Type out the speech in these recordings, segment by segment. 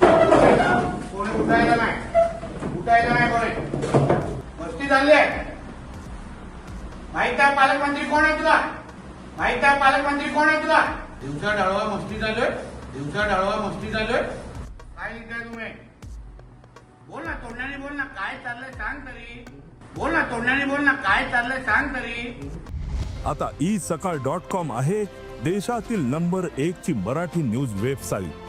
कोणी उठायला नाही. उठायला नाही कोणी. मस्ती झाली आहे. माहीत आहे पालकमंत्री कोण आहे तुला? माहीत आहे पालकमंत्री कोण आहे तुला? दिवसा डाळवा मस्ती झालोय दिवसा डाळवा मस्ती झालोय काय लिहिताय तुम्ही? बोल ना तोंडाने बोल ना काय चाललंय सांग तरी. बोल ना तोंडाने बोल ना काय चाललंय सांग तरी. आता ई सकाळ डॉट कॉम आहे देशातील नंबर एक ची मराठी न्यूज वेबसाईट.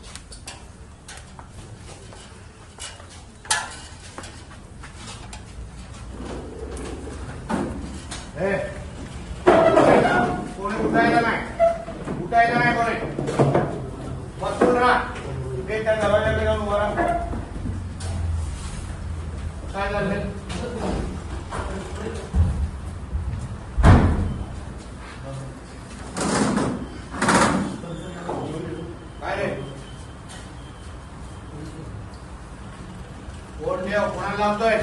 ए, कोणी उठायला नाही उठायला नाही कोणी बसून राहा ते त्या दरवाजाकडे जाऊन उभा राहा काय झालंय काय रे कोण देव कोणाला लावतोय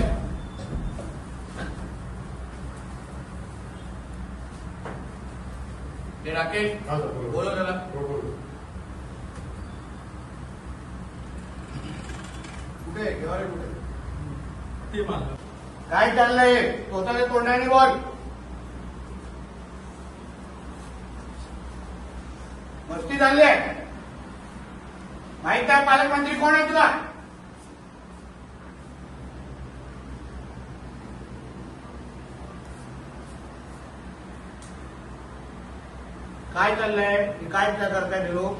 ते राकेश बोलो. त्याला कुठे आहे? घेवा रे कुठे काय चाललंय? स्वतःच्या तोंडाने बोल. मस्ती झाली आहे. माहीत आहे पालकमंत्री कोण आहे तुला? काय चाललंय? काय काय करताय ते लोक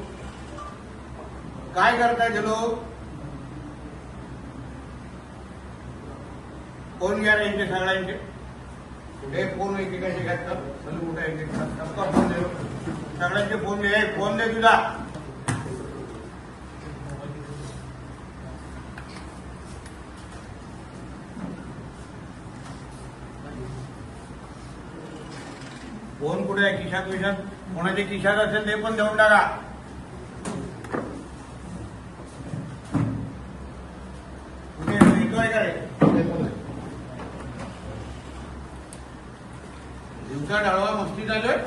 काय करताय ते लोक फोन घ्या रे यांचे सगळ्यांचे. कुठे फोन एकेकाचे घातलं सलू कुठे एक फोन सगळ्यांचे फोन दे फोन दे तुझा. फोन कुठे आहे खिशात विशात कोणाच्या खिशात असेल ते पण देऊन टाका कुठे आहे? येतोय का रे ते पण आहे. दिवसा डाळवा मस्ती चालू आहे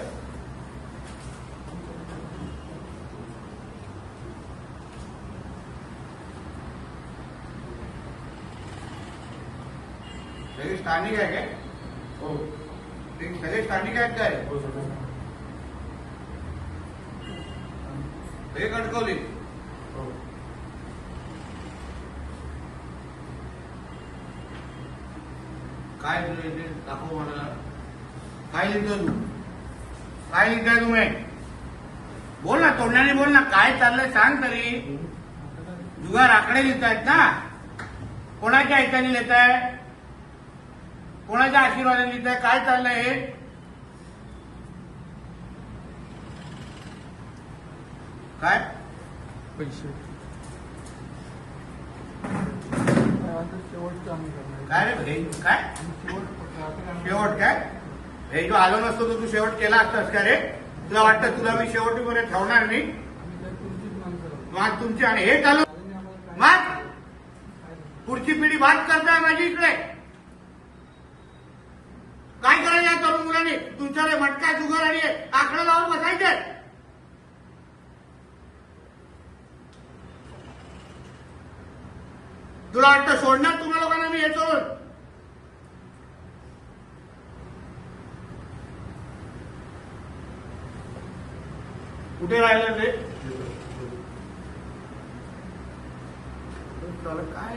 सगळे स्थानिक आहे काय ते स्थानिक आहेत काय हे। कणकवली काय दाखव मला। काय लिहितो तू काय लिहिताय तुम्ही बोल ना तोंडाने बोल ना काय चाललंय सांग तरी। जुगार आकडे लिहितायत ना। कोणाच्या ऐकाने लिहिताय कोणाच्या आशीर्वादाने लिहिताय? काय चाललंय हे? काय? पैसे. काय रे भाई? काय? शेवट काय? हे जो आलो नसतो तर तू शेवट केला असतास का रे? तुला वाटतं तुला मी शेवटीपर्यंत ठेवणार नाही? मग तुमची आणि हे चालू मग? पुढची पिढी बात करताय माझी इकडे. काय करायचं या तरुण मुलांनी? तुमच्याकडे मटका जुगर आणि आकडे लावून बसायचे. तुला वाटतं सोडणार तुम्हा लोकांना मी येतो कुठे राहिलं ते? काय?